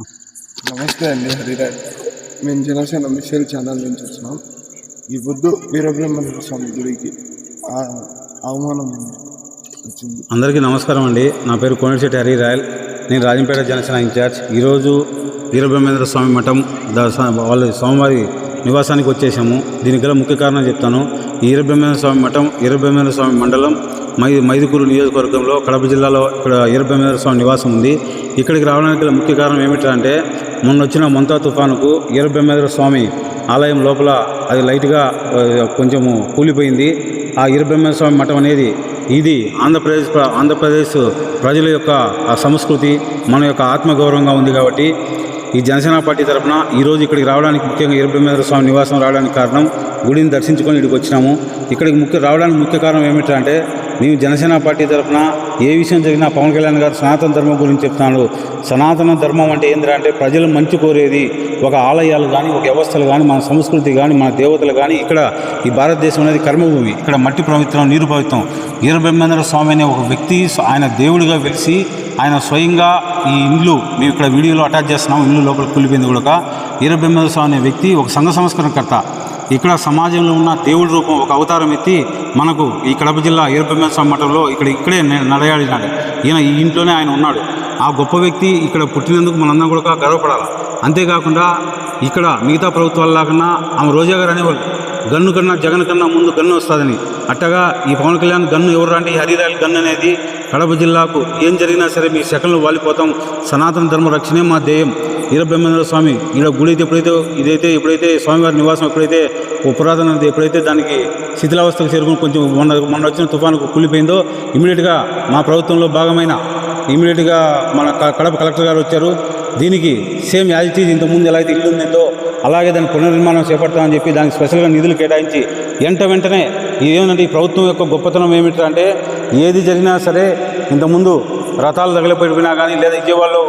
నమస్తే అండి హరిరాజ్. మేము జనసేన మిషేల్ ఛానల్ నుంచి వచ్చినాం. ఈ పొద్దు వీరబ్రహ్మణ్య స్వామి గుడికి అవమానం వచ్చింది. అందరికీ నమస్కారం అండి. నా పేరు కోనశెట్టి హరిరాయల్. నేను రాజంపేట జనసేన ఇన్ఛార్జ్. ఈరోజు వీరబ్రహ్మేంద్ర స్వామి మఠం వాళ్ళ స్వామివారి నివాసానికి వచ్చేసాము. దీనికి గల ముఖ్య కారణం చెప్తాను. ఈ వీరబ్రహ్మేంద్ర స్వామి మఠం వీరబ్రహ్మేంద్ర స్వామి మండలం మై మైదుకూరు నియోజకవర్గంలో కడప జిల్లాలో ఇక్కడ వీరబ్రహ్మేంద్ర స్వామి నివాసం ఉంది. ఇక్కడికి రావడానికి ముఖ్య కారణం ఏమిటంటే మొన్న వచ్చిన మొంతా తుఫానుకు వీరబ్రహ్మేంద్ర స్వామి ఆలయం లోపల అది లైట్గా కొంచెము కూలిపోయింది. ఆ వీరబ్రహ్మేంద్ర స్వామి మఠం అనేది ఇది ఆంధ్రప్రదేశ్ ఆంధ్రప్రదేశ్ ప్రజల యొక్క సంస్కృతి మన యొక్క ఆత్మగౌరవంగా ఉంది కాబట్టి ఈ జనసేన పార్టీ తరఫున ఈరోజు ఇక్కడికి రావడానికి ముఖ్యంగా ఈరబ్రహ్మేంద్ర స్వామి నివాసం రావడానికి కారణం గుడిని దర్శించుకొని ఇక్కడికి వచ్చినాము. ఇక్కడికి ముఖ్య రావడానికి ముఖ్య కారణం ఏమిటంటే మేము జనసేన పార్టీ తరఫున ఏ విషయం జరిగినా పవన్ కళ్యాణ్ గారు సనాతన ధర్మం గురించి చెప్తున్నాడు. సనాతన ధర్మం అంటే ఏంటంటే ప్రజలు మంచి కోరేది ఒక ఆలయాలు కానీ ఒక వ్యవస్థలు కానీ మన సంస్కృతి కానీ మన దేవతలు కానీ ఇక్కడ ఈ భారతదేశం అనేది కర్మభూమి. ఇక్కడ మట్టి పవిత్రం నీరు పవిత్రం. వీరబ్రహ్మేంద్ర స్వామి అనే ఒక వ్యక్తి ఆయన దేవుడిగా వెలిసి ఆయన స్వయంగా ఈ ఇండ్లు మేము ఇక్కడ వీడియోలో అటాచ్ చేస్తున్నాం. ఇండ్లు లోపల కూలిపోయింది కూడా వీరబ్రహ్మేంద్ర స్వామి అనే వ్యక్తి ఒక సంఘ సంస్కరణకర్త. ఇక్కడ సమాజంలో ఉన్న దేవుడి రూపం ఒక అవతారం ఎత్తి మనకు ఈ కడప జిల్లా వీరబ్రహ్మేంద్ర మఠంలో ఇక్కడ ఇక్కడే నడయాడినాడు. ఈయన ఈ ఇంట్లోనే ఆయన ఉన్నాడు. ఆ గొప్ప వ్యక్తి ఇక్కడ పుట్టినందుకు మనందరం కూడా గర్వపడాలి. అంతేకాకుండా ఇక్కడ మిగతా ప్రభుత్వాల లాగా ఆమె రోజా గారు అనేవాళ్ళు గన్ను కన్నా జగన్ కన్నా ముందు గన్ను వస్తుందని. అట్టగా ఈ పవన్ కళ్యాణ్ గన్ను ఎవరు అంటే హరిరాయల్ గన్ను అనేది కడప జిల్లాకు ఏం జరిగినా సరే మీ సెకండ్లు వాలిపోతాం. సనాతన ధర్మ రక్షణే మా ధ్యేయం. వీరబ్రహ్మేంద్ర స్వామి ఇక్కడ గుడి అయితే ఎప్పుడైతే ఇదైతే ఎప్పుడైతే స్వామివారి నివాసం ఎప్పుడైతే ఓ పురాతన ఎప్పుడైతే దానికి శిథిలావస్థకు చేరుకుని కొంచెం మొన్న మొన్న వచ్చిన తుఫానుకు కూలిపోయిందో ఇమీడియట్గా మా ప్రభుత్వంలో భాగమైన ఇమీడియట్గా మన క- కడప కలెక్టర్ గారు వచ్చారు. దీనికి సేమ్ యాజ్ ఇట్ ఈజ్ ఇంతకుముందు ఎలా అయితే ఇల్లు ఉందో అలాగే దాని పునర్నిర్మాణం చేపడతామని చెప్పి దానికి స్పెషల్గా నిధులు కేటాయించి వెంట వెంటనే ఏమంటే ఈ ప్రభుత్వం యొక్క గొప్పతనం ఏమిటంటే ఏది జరిగినా సరే ఇంతకుముందు రథాలు తగిలిపోయినా కానీ లేదా విజయవాడలో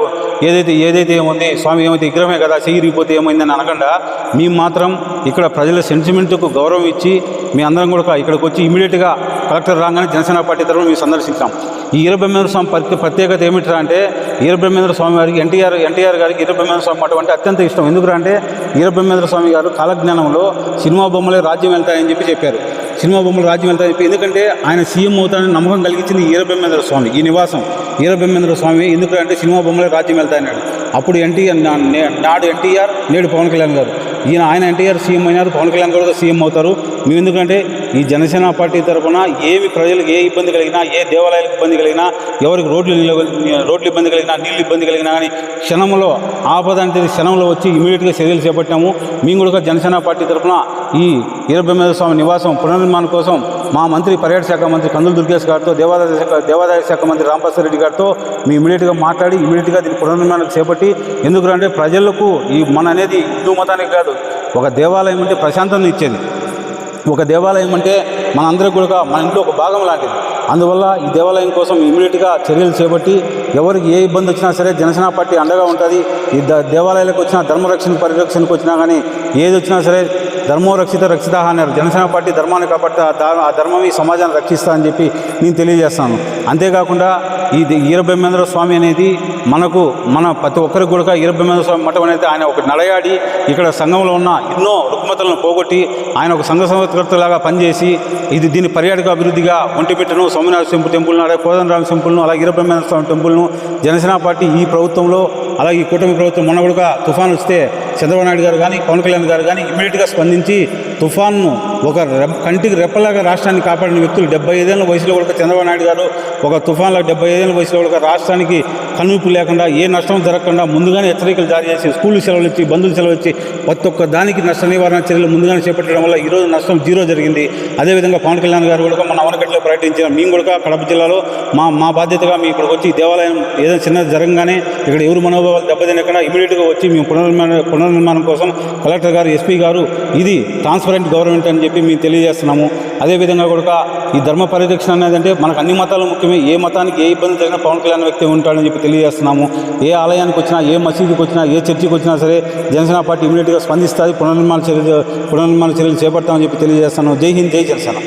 ఏదైతే ఏదైతే ఏముంది స్వామి ఏమైతే విగ్రహమే కదా చెయ్యిరిగిపోతే ఏమైందని అనకుండా మేము మాత్రం ఇక్కడ ప్రజల సెంటిమెంట్కు గౌరవం ఇచ్చి మీ అందరం కూడా ఇక్కడికి వచ్చి ఇమీడియట్గా కలెక్టర్ రాగానే జనసేన పార్టీ తరఫున మేము సందర్శించాం ఈ ఈరబ్రహ్మేంద్ర స్వామి ప్రతి ప్రత్యేకత ఏమిట్రా అంటే ఈరబ్రహ్మేంద్ర స్వామి గారికి ఎన్టీఆర్ ఎన్టీఆర్ గారికి ఈరబ్రహ్మేంద్ర స్వామి మఠం అంటే అత్యంత ఇష్టం. ఎందుకంటే ఈరబ్రహ్మేంద్ర స్వామి గారు కాలజ్ఞానంలో సినిమా బొమ్మలే రాజ్యం వెళ్తాయని చెప్పి చెప్పారు. సినిమా బొమ్మలు రాజ్యం వెళ్తాయని చెప్పి ఎందుకంటే ఆయన సీఎం అవుతానని నమ్మకం కలిగించింది ఈరబ్రహ్మేంద్ర స్వామి. ఈ నివాసం ఈరబ్రహ్మేంద్ర స్వామి. ఎందుకంటే సినిమా బొమ్మలే రాజ్యం వెళ్తాయన్నాడు అప్పుడు ఎన్టీఆర్ నా- నాడు ఎన్టీఆర్ నేడు పవన్ కళ్యాణ్ గారు. ఈయన ఆయన ఎన్టీఆర్ సీఎం అయినారు పవన్ కళ్యాణ్ గారు సీఎం అవుతారు. మేము ఎందుకంటే ఈ జనసేన పార్టీ తరఫున ఏమి ప్రజలకు ఏ ఇబ్బంది కలిగినా ఏ దేవాలయాలకు ఇబ్బంది కలిగినా ఎవరికి రోడ్లు నిలవ రోడ్లు ఇబ్బంది కలిగినా నీళ్ళు ఇబ్బంది కలిగినా కానీ క్షణంలో ఆపద అంటే క్షణంలో వచ్చి ఇమీడియట్గా చర్యలు చేపట్టాము మేము కూడా జనసేన పార్టీ తరఫున ఈ వీరబ్రహ్మేంద్ర స్వామి నివాసం పునర్నిర్మాణం కోసం మా మంత్రి పర్యాటక శాఖ మంత్రి కందులు దుర్గేష్ గారితో దేవాదాయ శాఖ దేవాదాయ శాఖ మంత్రి రాంప్రసాద్ రెడ్డి గారితో మేము ఇమీడియట్గా మాట్లాడి ఇమీడియట్గా దీన్ని పునర్నిర్మాణం చేపట్టి ఎందుకంటే ప్రజలకు ఈ మన అనేది హిందూ మతానికి కాదు ఒక దేవాలయం అంటే ప్రశాంతతను ఇచ్చేది. ఒక దేవాలయం అంటే మన అందరికి కూడా మన ఇంట్లో ఒక భాగం లాంటిది. అందువల్ల ఈ దేవాలయం కోసం ఇమీడియట్గా చర్యలు చేపట్టి ఎవరికి ఏ ఇబ్బంది వచ్చినా సరే జనసేన పార్టీ అండగా ఉంటుంది. ఈ ద దేవాలయాలకు వచ్చినా ధర్మరక్షణ పరిరక్షణకు వచ్చినా కానీ ఏది వచ్చినా సరే ధర్మో రక్షిత రక్షిత అన్నారు. జనసేన పార్టీ ధర్మాన్ని కాబట్టి ఆ ధర్మం ఈ సమాజాన్ని రక్షిస్తా అని చెప్పి నేను తెలియజేస్తాను. అంతేకాకుండా ఈ ఈరబ్రహ్మేంద్ర స్వామి అనేది మనకు మన ప్రతి ఒక్కరికి కూడా ఈరబ్రహ్మేంద్ర స్వామి మఠం అనేది ఆయన ఒక నడయాడి ఇక్కడ సంఘంలో ఉన్న ఎన్నో రుగ్మతలను పోగొట్టి ఆయన ఒక సంఘ సంస్కర్తలాగా పనిచేసి ఇది దీని పర్యాటక అభివృద్ధిగా ఒంటిమిట్టను సోమనాథ టెంపుల్ టెంపుల్ను అలాగే కోదండరామ టెంపుల్ను అలాగే ఈరబ్రహ్మేంద్ర స్వామి టెంపుల్ను జనసేన పార్టీ ఈ ప్రభుత్వంలో అలాగే ఈ కూటమి ప్రభుత్వం మొన్న కూడా తుఫాను వస్తే చంద్రబాబు నాయుడు గారు కానీ పవన్ కళ్యాణ్ గారు కానీ ఇమీడియట్గా స్పందించి తుఫాన్ను ఒక కంటికి రెప్పలాగా రాష్ట్రాన్ని కాపాడిన వ్యక్తులు డెబ్బై ఐదేళ్ళ వయసులో కూడా చంద్రబాబు నాయుడు గారు ఒక తుఫాన్లో డెబ్బై ఐదేళ్ళ వయసులో కూడా రాష్ట్రానికి కనువిప్పు లేకుండా ఏ నష్టం జరగకుండా ముందుగానే హెచ్చరికలు జారీ చేసి స్కూళ్ళు సెలవులు ఇచ్చి బంధువులు సెలవు ఇచ్చి ప్రతి ఒక్క దానికి నష్ట నివారణ చర్యలు ముందుగానే చేపట్టడం వల్ల ఈరోజు నష్టం జీరో జరిగింది. అదేవిధంగా పవన్ కళ్యాణ్ గారు కూడా మన అవనగడ్డలో పర్యటించిన మేము కూడా కడప జిల్లాలో మా మా బాధ్యతగా మీ ఇక్కడికి వచ్చి దేవాలయం ఏదైనా చిన్నది జరగగానే ఇక్కడ ఎవరు మనోభావాలు దెబ్బతినకుండా ఇమీడియట్గా వచ్చి మేము భవన పునర్నిర్మాణం కోసం కలెక్టర్ గారు ఎస్పీ గారు ఇది ట్రాన్స్పరెంట్ గవర్నమెంట్ అని చెప్పి మేము తెలియజేస్తున్నాము. అదేవిధంగా కూడా ఈ ధర్మ పరిరక్షణ అనేది అంటే మనకు అన్ని మతాలు ముఖ్యమే. ఏ మతానికి ఏ ఇబ్బంది జరిగినా పవన్ కళ్యాణ్ వ్యక్తి ఉంటాడని చెప్పి తెలియజేస్తున్నాము. ఏ ఆలయానికి వచ్చినా ఏ మసీదుకి వచ్చినా ఏ చర్చికి వచ్చినా సరే జనసేన పార్టీ ఇమీడియట్గా స్పందిస్తుంది. పునర్నిర్మాణ చర్యలు పునర్నిర్మాణ చర్యలు చేపడతామని చెప్పి తెలియజేస్తాను జై హింద్ జై జనసేన.